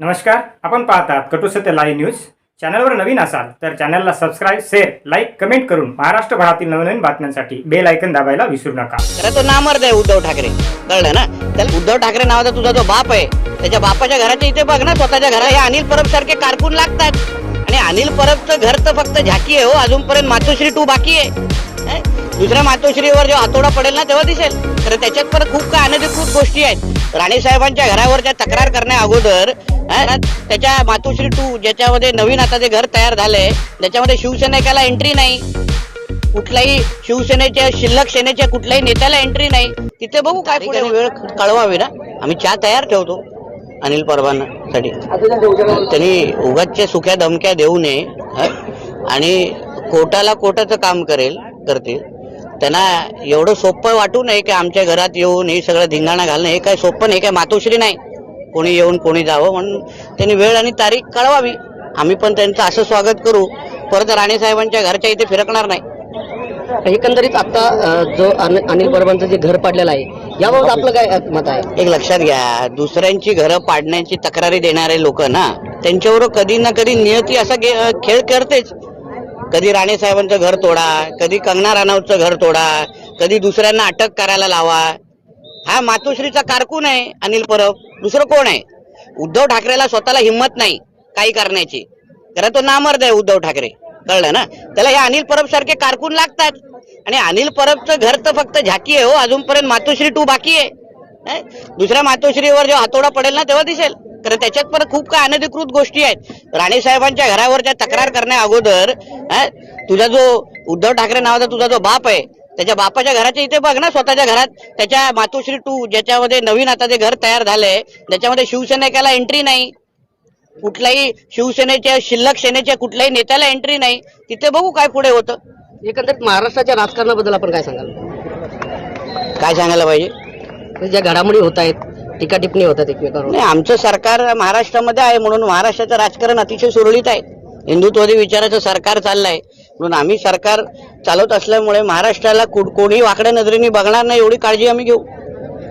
नमस्कार आपण पाहतात कटुसत्य लाईव्ह न्यूज चॅनलवर नवीन असाल तर चॅनलला सबस्क्राईब शेअर लाईक कमेंट करून महाराष्ट्रभरातील नवनवीन बातम्यांसाठी बेल ऐकन दाबायला विसरू नका. खरं तो नामर्द आहे उद्धव ठाकरे. कळलं ना? त्याला उद्धव ठाकरे नावाचा तुझा जो बाप आहे त्याच्या बापाच्या घराच्या इथे बघ ना स्वतःच्या घरा हे अनिल परब सारखे कारकून लागतात. आणि अनिल परबचं घर तर फक्त झाकी आहे हो अजूनपर्यंत मातोश्री टू बाकी आहे? दुसऱ्या मातोश्रीवर जेव्हा हातोडा पडेल ना तेव्हा दिसेल. तर त्याच्यात पण खूप काय अनधिकृत गोष्टी आहेत. राणे साहेबांच्या घरावरच्या तक्रार करण्या अगोदर त्याच्या मातोश्री टू ज्याच्यामध्ये नवीन आता जे घर तयार झालंय त्याच्यामध्ये शिवसैनिकाला एंट्री नाही. कुठल्याही शिवसेनेच्या शिल्लक सेनेच्या कुठल्याही नेत्याला एंट्री नाही. तिथे बघू काय पुढे वेळ कळवावी ना. आम्ही चहा तयार ठेवतो. अनिल परबांसाठी त्यांनी उगाचच्या सुख्या धमक्या देऊ नये आणि कोर्टाला कोर्टाचं काम करेल करतील. त्यांना एवढं सोपं वाटू नये की आमच्या घरात येऊन हे सगळं धिंगाणा घालणं हे काय सोपं नाही काय मातोश्री नाही. कोणी येऊन कोणी जावं म्हणून त्यांनी वेळ आणि तारीख कळवावी. आम्ही पण त्यांचं असं स्वागत करू. परत राणे साहेबांच्या घरच्या इथे फिरकणार नाही. एकंदरीत आता जो अनिल परबांचं जे घर पाडलेलं आहे याबाबत आपलं काय मत आहे? एक लक्षात घ्या दुसऱ्यांची घरं पाडण्याची तक्रारी देणारे लोक ना त्यांच्यावर कधी ना कधी नियती असा खेळ करतेच. कधी राणे साहेबांचं घर तोडा कधी कंगना राणावतचं घर तोडा कधी दुसऱ्यांना अटक करायला लावा. हा मातोश्रीचा कारकून आहे अनिल परब. दुसरं कोण आहे? उद्धव ठाकरेला स्वतःला हिंमत नाही काही करण्याची. कारण तो नामर्द आहे उद्धव ठाकरे. कळलं ना? त्याला हे अनिल परब सारखे कारकून लागतात. आणि अनिल परबचं घर तर फक्त झाकी आहे हो अजूनपर्यंत मातोश्री टू बाकी आहे. दुसऱ्या मातोश्रीवर जेव्हा हातोडा पडेल ना तेव्हा दिसेल. कारण त्याच्यात परत खूप काही अनधिकृत गोष्टी आहेत. राणे साहेबांच्या घरावरच्या तक्रार करण्या अगोदर तुझा जो उद्धव ठाकरे नावाचा तुझा जो बाप आहे त्याच्या बापाच्या घराच्या इथे बघ ना स्वतःच्या घरात. त्याच्या मातोश्री टू ज्याच्यामध्ये नवीन आता जे घर तयार झालंय त्याच्यामध्ये शिवसेनेकाला एंट्री नाही. कुठल्याही शिवसेनेच्या शिल्लक सेनेच्या कुठल्याही नेत्याला एंट्री नाही. तिथे बघू काय पुढे होतं. एकंदरीत महाराष्ट्राच्या राजकारणाबद्दल आपण काय सांगाल? काय सांगायला पाहिजे? म्हणजे ज्या घडामोडी होत आहेत टीका टिप्पणी होतात एकमेकांवर. नाही आमचं सरकार महाराष्ट्रामध्ये आहे म्हणून महाराष्ट्राचं राजकारण अतिशय सुरळीत आहे. हिंदुत्ववादी विचाराचं सरकार चाललंय. म्हणून आम्ही सरकार चालवत असल्यामुळे महाराष्ट्राला कु- कोणी वाकड्या नजरेने बघणार नाही एवढी काळजी आम्ही घेऊ.